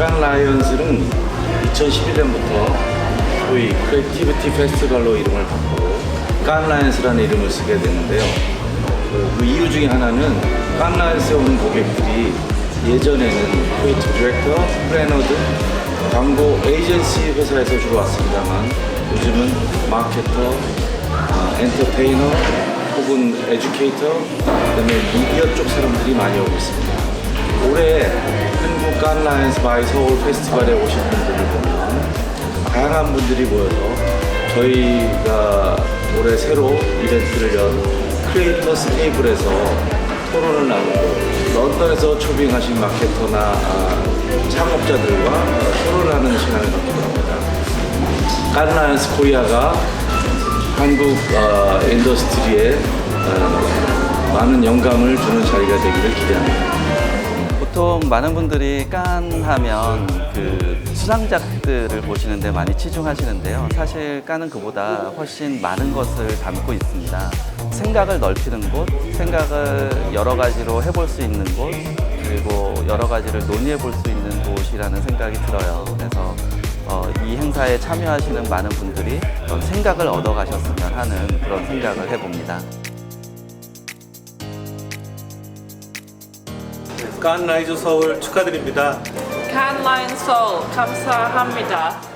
깐 라이언즈는 2011년부터 소위 크리에이티비티 페스티벌로 이름을 바꾸고 깐 라이언스라는 이름을 쓰게 됐는데요. 그, 그 이유 중에 하나는 깐 라이언스에 오는 고객들이 예전에는 크리에이티브 디렉터, 플래너 등 광고 에이전시 회사에서 주로 왔습니다만 요즘은 마케터, 아, 엔터테이너 혹은 에듀케이터 그다음에 미디어 쪽 사람들이 많이 오고 있습니다. 올해 한국 간 라이언스 바이 서울 페스티벌에 오신 분들을 보면 다양한 분들이 모여서 저희가 올해 새로 이벤트를 연 크리에이터스 테이블에서 토론을 나누고 런던에서 초빙하신 마케터나 아, 창업자들과 어, 토론을 하는 시간을 갖기도 합니다. 간 라이언스 코리아가 한국 어, 인더스트리에 어, 많은 영감을 주는 자리가 되기를 기대합니다. 보통 많은 분들이 깐 하면 그 수상작들을 보시는데 많이 치중하시는데요. 사실 깐은 그보다 훨씬 많은 것을 담고 있습니다. 생각을 넓히는 곳, 생각을 여러 가지로 해볼 수 있는 곳, 그리고 여러 가지를 논의해 볼 수 있는 곳이라는 생각이 들어요. 그래서 어, 이 행사에 참여하시는 많은 분들이 생각을 얻어 가셨으면 하는 그런 생각을 해봅니다. 간 라이즈 서울 축하드립니다. 칸 라인 서울 감사합니다.